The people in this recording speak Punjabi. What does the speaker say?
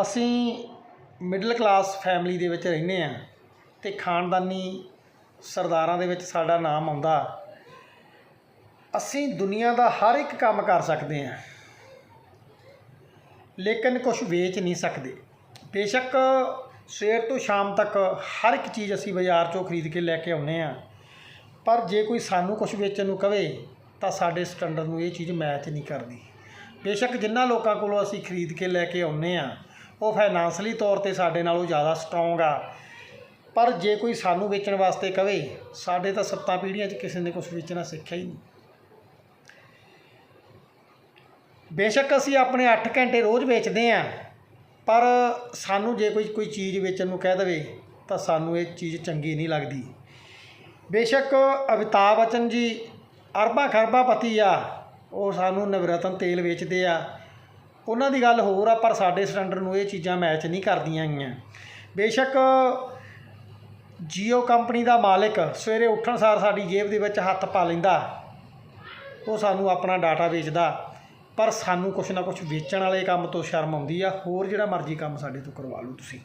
ਅਸੀਂ ਮਿਡਲ ਕਲਾਸ ਫੈਮਿਲੀ ਦੇ ਵਿੱਚ ਰਹਿੰਦੇ ਹਾਂ ਅਤੇ ਖਾਨਦਾਨੀ ਸਰਦਾਰਾਂ ਦੇ ਵਿੱਚ ਸਾਡਾ ਨਾਮ ਆਉਂਦਾ। ਅਸੀਂ ਦੁਨੀਆ ਦਾ ਹਰ ਇੱਕ ਕੰਮ ਕਰ ਸਕਦੇ ਹਾਂ, ਲੇਕਿਨ ਕੁਝ ਵੇਚ ਨਹੀਂ ਸਕਦੇ। ਬੇਸ਼ੱਕ ਸਵੇਰ ਤੋਂ ਸ਼ਾਮ ਤੱਕ ਹਰ ਇੱਕ ਚੀਜ਼ ਅਸੀਂ ਬਾਜ਼ਾਰ 'ਚੋਂ ਖਰੀਦ ਕੇ ਲੈ ਕੇ ਆਉਂਦੇ ਹਾਂ, ਪਰ ਜੇ ਕੋਈ ਸਾਨੂੰ ਕੁਝ ਵੇਚਣ ਨੂੰ ਕਵੇ, ਤਾਂ ਸਾਡੇ ਸਟੈਂਡਰਡ ਨੂੰ ਇਹ ਚੀਜ਼ ਮੈਚ ਨਹੀਂ ਕਰਦੀ। ਬੇਸ਼ੱਕ ਜਿਨ੍ਹਾਂ ਲੋਕਾਂ ਕੋਲੋਂ ਅਸੀਂ ਖਰੀਦ ਕੇ ਲੈ ਕੇ ਆਉਂਦੇ ਆ ਉਹ ਫਾਈਨਾਂਸ਼ਲੀ ਤੌਰ ਤੇ ਸਾਡੇ ਨਾਲੋਂ ਜ਼ਿਆਦਾ ਸਟਰੋਂਗ ਆ। ਪਰ ਜੇ ਕੋਈ ਸਾਨੂੰ ਵੇਚਣ ਵਾਸਤੇ ਕਵੇ, ਸਾਡੇ ਤਾਂ ਸੱਤਾਂ ਪੀੜ੍ਹੀਆਂ 'ਚ ਕਿਸੇ ਨੇ ਕੁਝ ਵੇਚਣਾ ਸਿੱਖਿਆ ਹੀ ਨਹੀਂ। ਬੇਸ਼ੱਕ ਅਸੀਂ ਆਪਣੇ 8 ਘੰਟੇ ਰੋਜ਼ ਵੇਚਦੇ ਆ, ਪਰ ਸਾਨੂੰ ਜੇ ਕੋਈ ਕੋਈ ਚੀਜ਼ ਵੇਚਣ ਨੂੰ ਕਹਿ ਦੇਵੇ, ਤਾਂ ਸਾਨੂੰ ਇਹ ਚੀਜ਼ ਚੰਗੀ ਨਹੀਂ ਲੱਗਦੀ। ਬੇਸ਼ੱਕ ਅਮਿਤਾਭ ਬੱਚਨ ਜੀ ਅਰਬਾਂ ਖਰਬਾਂ ਪਤੀ ਆ, ਉਹ ਸਾਨੂੰ ਨਵਰਤਨ ਤੇਲ ਵੇਚਦੇ ਆ। ਉਹਨਾਂ ਦੀ ਗੱਲ ਹੋਰ ਆ, ਪਰ ਸਾਡੇ ਸਟੈਂਡਰਡ ਨੂੰ ਇਹ ਚੀਜ਼ਾਂ ਮੈਚ ਨਹੀਂ ਕਰਦੀਆਂ ਗੀਆਂ ਬੇਸ਼ੱਕ ਜੀਓ ਕੰਪਨੀ ਦਾ ਮਾਲਕ ਸਵੇਰੇ ਉੱਠਣ ਸਾਰ ਸਾਡੀ ਜੇਬ ਦੇ ਵਿੱਚ ਹੱਥ ਪਾ ਲੈਂਦਾ। ਉਹ ਸਾਨੂੰ ਆਪਣਾ ਡਾਟਾ ਵੇਚਦਾ, ਪਰ ਸਾਨੂੰ ਕੁਛ ਨਾ ਕੁਛ ਵੇਚਣ ਵਾਲੇ ਕੰਮ ਤੋਂ ਸ਼ਰਮ ਆਉਂਦੀ ਆ। ਹੋਰ ਜਿਹੜਾ ਮਰਜ਼ੀ ਕੰਮ ਸਾਡੇ ਤੋਂ ਕਰਵਾ ਲਓ ਤੁਸੀਂ।